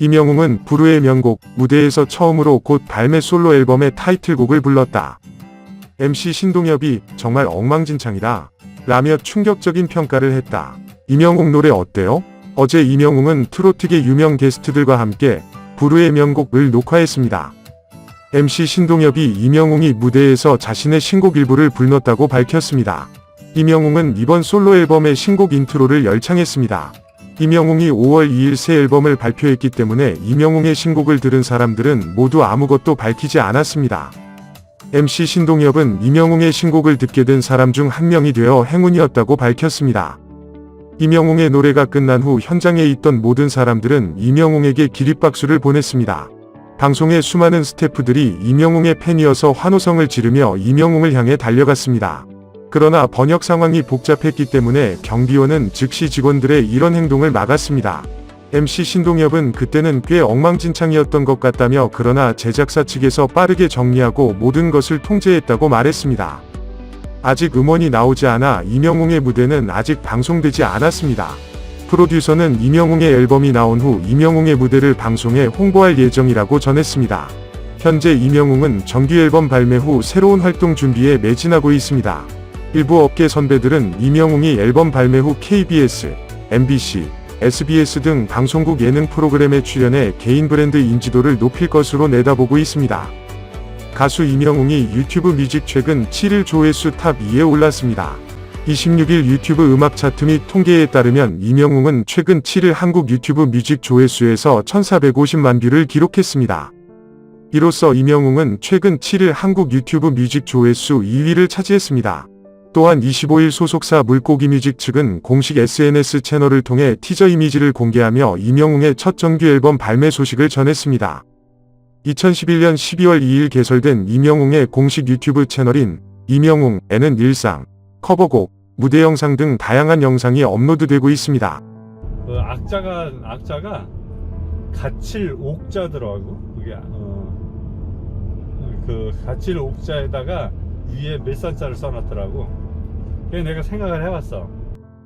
임영웅은 부르의 명곡 무대에서 처음으로 곧 발매 솔로 앨범의 타이틀곡을 불렀다. MC 신동엽이 정말 엉망진창이다. 라며 충격적인 평가를 했다. 임영웅 노래 어때요? 어제 임영웅은 트로트계 유명 게스트들과 함께 부르의 명곡을 녹화했습니다. MC 신동엽이 임영웅이 무대에서 자신의 신곡 일부를 불렀다고 밝혔습니다. 임영웅은 이번 솔로 앨범의 신곡 인트로를 열창했습니다. 임영웅이 5월 2일 새 앨범을 발표했기 때문에 임영웅의 신곡을 들은 사람들은 모두 아무것도 밝히지 않았습니다. MC 신동엽은 임영웅의 신곡을 듣게 된 사람 중 한 명이 되어 행운이었다고 밝혔습니다. 임영웅의 노래가 끝난 후 현장에 있던 모든 사람들은 임영웅에게 기립박수를 보냈습니다. 방송의 수많은 스태프들이 임영웅의 팬이어서 환호성을 지르며 임영웅을 향해 달려갔습니다. 그러나 번역 상황이 복잡했기 때문에 경비원은 즉시 직원들의 이런 행동을 막았습니다. MC 신동엽은 그때는 꽤 엉망진창이었던 것 같다며 그러나 제작사 측에서 빠르게 정리하고 모든 것을 통제했다고 말했습니다. 아직 음원이 나오지 않아 임영웅의 무대는 아직 방송되지 않았습니다. 프로듀서는 임영웅의 앨범이 나온 후 임영웅의 무대를 방송에 홍보할 예정이라고 전했습니다. 현재 임영웅은 정규 앨범 발매 후 새로운 활동 준비에 매진하고 있습니다. 일부 업계 선배들은 임영웅이 앨범 발매 후 KBS, MBC, SBS 등 방송국 예능 프로그램에 출연해 개인 브랜드 인지도를 높일 것으로 내다보고 있습니다. 가수 임영웅이 유튜브 뮤직 최근 7일 조회수 탑 2에 올랐습니다. 26일 유튜브 음악 차트 및 통계에 따르면 임영웅은 최근 7일 한국 유튜브 뮤직 조회수에서 1450만 뷰를 기록했습니다. 이로써 임영웅은 최근 7일 한국 유튜브 뮤직 조회수 2위를 차지했습니다. 또한 25일 소속사 물고기 뮤직 측은 공식 SNS 채널을 통해 티저 이미지를 공개하며 임영웅의 첫 정규 앨범 발매 소식을 전했습니다. 2011년 12월 2일 개설된 임영웅의 공식 유튜브 채널인 임영웅에는 일상, 커버곡, 무대 영상 등 다양한 영상이 업로드되고 있습니다. 그 악자가 악자가 가칠 옥자더라고 그게 어, 그 가칠 옥자에다가 위에 몇 산자를 써놨더라고 그래서 내가 생각을 해봤어